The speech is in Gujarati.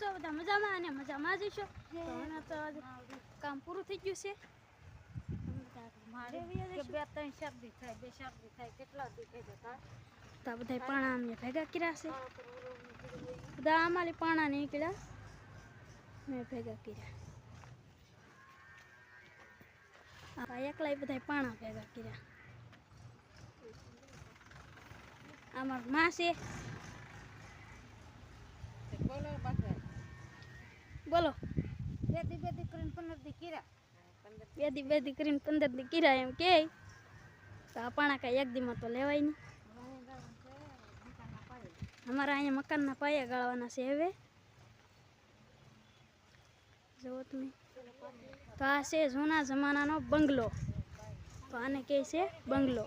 છો બધા મજામાં અને મજામાં જ છો? તો હમણાં તો કામ પૂરું થઈ ગયું છે. બે ત્રણ શરદી થાય બે શરદી થાય કેટલા દી થઈ જતા તો બધા પાણા અમે ભેગા કર્યા છે. બધા અમારી પાણા નીકળ્યા. મેં ભેગા કર્યા. એકલા બધા પાણા ભેગા કર્યા. અમારમાં છે બોલો બાકી બોલો. બે દી બે દી કરીને પંદર દી પંદર બે દી બે દી કરીને પંદર દી કર્યા એમ કે. તો આ કાંઈ એક દીમાં તો લેવાય નહીં. અમારા અહીંયા મકાનના પાયા ગાળવાના છે હવે. જુઓ તમે. તો આ છે જૂના જમાનાનો બંગલો. તો આને કહે છે બંગલો.